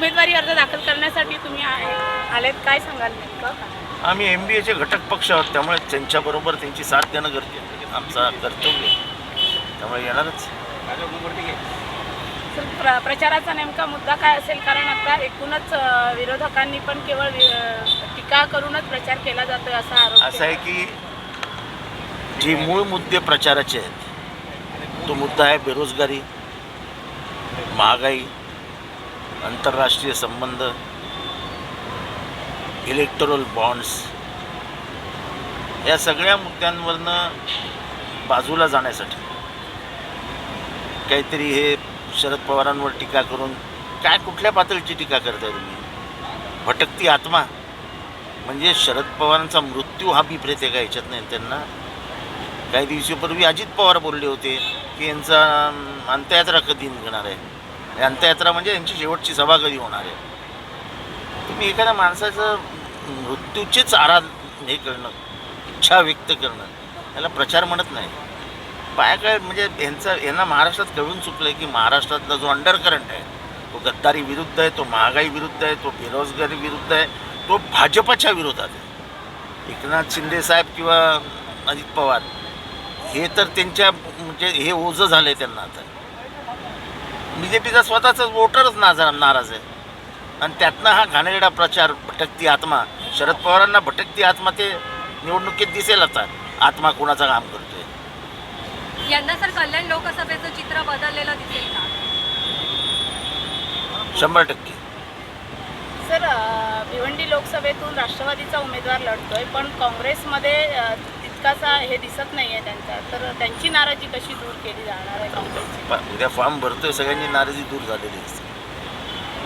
उमेदवारी अर्ज दाखल करण्यासाठी तुम्ही आलेत काय सांगाल नेमकं आम्ही एम बी एचे घटक पक्ष आहोत त्यामुळे त्यांच्याबरोबर त्यांची साथ देणं गरजेचं. आमचा कर्तव्य. त्यामुळे येणारच प्र प्रचाराचा नेमका मुद्दा काय असेल कारण आता एकूणच विरोधकांनी पण केवळ टीका करूनच प्रचार केला जातोय असा आरोप असं आहे. की जे मूळ मुद्दे प्रचाराचे आहेत तो मुद्दा आहे बेरोजगारी महागाई आंतरराष्ट्रीय संबंध इलेक्टोरल बॉन्ड्स या सगळ्या मुद्द्यांवरनं बाजूला जाण्यासाठी काहीतरी हे शरद पवारांवर टीका करून काय कुठल्या पातळीची टीका करताय तुम्ही? भटकती आत्मा. म्हणजे शरद पवारांचा मृत्यू हा बिभ्रेत आहे का याच्यात नाही त्यांना काही दिवसापूर्वी अजित पवार बोलले होते की यांचा अंत्ययात्रा कधी निघणार आहे. अंत्ययात्रा म्हणजे यांची शेवटची सभा कधी होणार आहे. तुम्ही एखाद्या माणसाचं मृत्यूचीच आराध हे करणं इच्छा व्यक्त करणं याला प्रचार म्हणत नाही. पाया काय म्हणजे यांचा यांना महाराष्ट्रात कळून चुकलं आहे की महाराष्ट्रातला जो अंडर करंट आहे तो गद्दारी विरुद्ध आहे तो महागाई विरुद्ध आहे तो बेरोजगारी विरुद्ध आहे तो भाजपच्या विरोधात आहे. एकनाथ शिंदे साहेब किंवा अजित पवार हे तर त्यांच्या म्हणजे हे ओझं झालं आहे त्यांना आता. बी जे पीचा स्वतःचा वोटरच नाजा नाराज आहे. आणि त्यातनं हा घाणेरडा प्रचार भटकती आत्मा. शरद पवारांना भटकती आत्मा ते निवडणुकीत दिसेल आता. आत्मा कोणाचं काम करतोय? यंदा सर कल्याण लोकसभेचं चित्र बदललेलं दिसेल का? शंभर टक्के. सर भिवंडी लोकसभेतून राष्ट्रवादीचा उमेदवार लढतोय पण काँग्रेसमध्ये तितकासा हे दिसत नाही आहे त्यांचा. तर त्यांची नाराजी कशी दूर केली जाणार आहे काँग्रेसची? उद्या फॉर्म भरतोय सगळ्यांची नाराजी दूर झालेली असते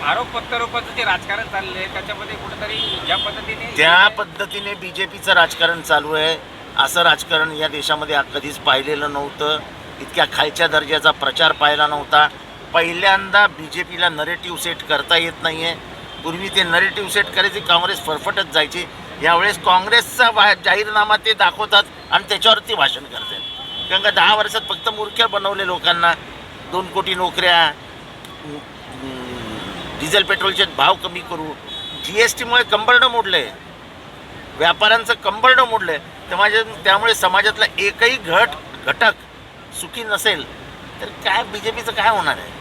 आरोप प्रत्यारोपाचं जे राजकारण चाललंय आहे त्याच्यामध्ये कुठेतरी ज्या पद्धतीने त्या पद्धतीने बी जे पीचं राजकारण चालू आहे. असं राजकारण या देशामध्ये कधीच पाहिलेलं नव्हतं. इतक्या खालच्या दर्जाचा प्रचार पाहिला नव्हता. पहिल्यांदा बी जे पीला नरेटिव्ह सेट करता येत नाही आहे पूर्वी ते नरेटिव्ह सेट करायचे काँग्रेस फरफटत जायची. यावेळेस काँग्रेसचा वा जाहीरनामा ते दाखवतात आणि त्याच्यावरती भाषण करतात. कारण का दहा वर्षात फक्त मूर्ख्या बनवले लोकांना. दोन कोटी नोकऱ्या डिझेल पेट्रोलचे भाव कमी करू. जी एस टीमुळे कंबरडं मोडलं. आहे व्यापाऱ्यांचं कंबरडं मोडलं. आहे त्यामुळे त्यामुळे समाजातला एकही घट घटक सुखी नसेल तर काय बी जे पीचं काय होणार आहे?